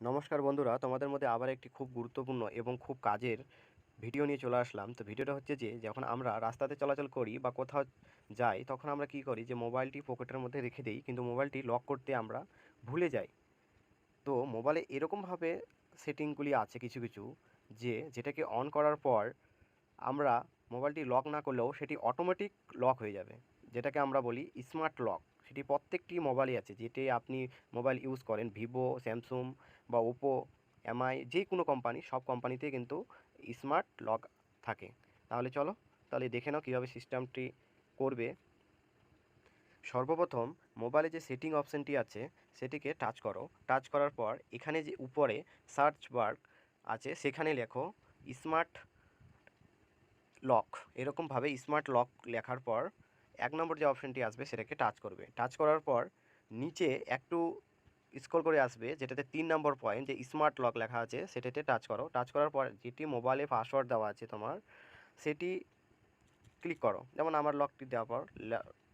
নমস্কার বন্ধুরা, তোমাদের মধ্যে আবার একটি খুব গুরুত্বপূর্ণ এবং খুব কাজের ভিডিও নিয়ে চলে আসলাম। তো ভিডিওটা হচ্ছে যে, যখন আমরা রাস্তাতে চলাচল করি বা কোথাও যাই, তখন আমরা কি করি যে, মোবাইলটি পকেটের মধ্যে রেখে দিই, কিন্তু মোবাইলটি লক করতে আমরা ভুলে যাই। তো মোবাইলে এরকমভাবে সেটিংগুলি আছে কিছু কিছু, যে, যেটাকে অন করার পর আমরা মোবাইলটি লক না করলেও সেটি অটোমেটিক লক হয়ে যাবে। যেটাকে আমরা বলি স্মার্ট লক সেটি প্রত্যেকটি মোবাইলই আছে, যেটি আপনি মোবাইল ইউজ করেন ভিভো স্যামসুং বা ওপো এমআই যে কোনো কোম্পানি সব কোম্পানিতে কিন্তু স্মার্ট লক থাকে। তাহলে চলো, তাহলে দেখে নাও কীভাবে সিস্টেমটি করবে। সর্বপ্রথম মোবাইলে যে সেটিং অপশানটি আছে, সেটিকে টাচ করো। টাচ করার পর এখানে যে উপরে সার্চ বার আছে, সেখানে লেখো স্মার্ট লক এরকমভাবে স্মার্ট লক লেখার পর এক নম্বর যে অপশানটি আসবে সেটাকে টাচ করবে। টাচ করার পর নিচে একটু স্ক্রল করে আসবে, যেটাতে তিন নম্বর পয়েন্ট যে স্মার্ট লক লেখা আছে, সেটাতে টাচ করো। টাচ করার পর যেটি মোবাইলে পাসওয়ার্ড দেওয়া আছে তোমার, সেটি ক্লিক করো। যেমন আমার লকটি দেওয়ার পর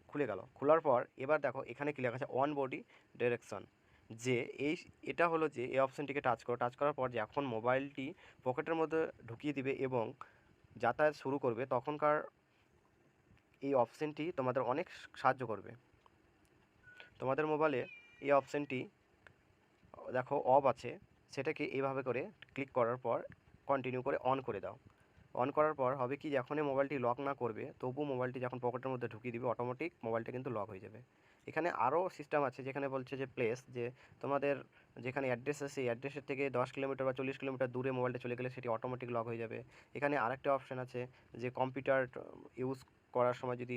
খুলে গেল। খোলার পর এবার দেখো এখানে কি লেখা আছে অন বডি ডিরেকশন যে এই, এটা হলো যে এই অপশানটিকে টাচ করো। টাচ করার পর যখন মোবাইলটি পকেটের মধ্যে ঢুকিয়ে দিবে এবং যাতায়াত শুরু করবে, তখনকার এই অপশানটি তোমাদের অনেক সাহায্য করবে। তোমাদের মোবাইলে এই অপশানটি, দেখো, অফ আছে। সেটাকে এইভাবে করে ক্লিক করার পর কন্টিনিউ করে অন করে দাও। অন করার পর হবে কি, যখনই মোবাইলটি লক না করবে তবু মোবাইলটি যখন পকেটের মধ্যে ঢুকিয়ে দিবে অটোমেটিক মোবাইলটা কিন্তু লক হয়ে যাবে। এখানে আরও সিস্টেম আছে, যেখানে বলছে যে প্লেস যে তোমাদের যেখানে অ্যাড্রেস আছে সেই অ্যাড্রেসের থেকে দশ কিলোমিটার বা চল্লিশ কিলোমিটার দূরে মোবাইলটা চলে গেলে সেটি অটোমেটিক লক হয়ে যাবে। এখানে আরেকটা অপশান আছে, যে কম্পিউটার ইউজ করার সময় যদি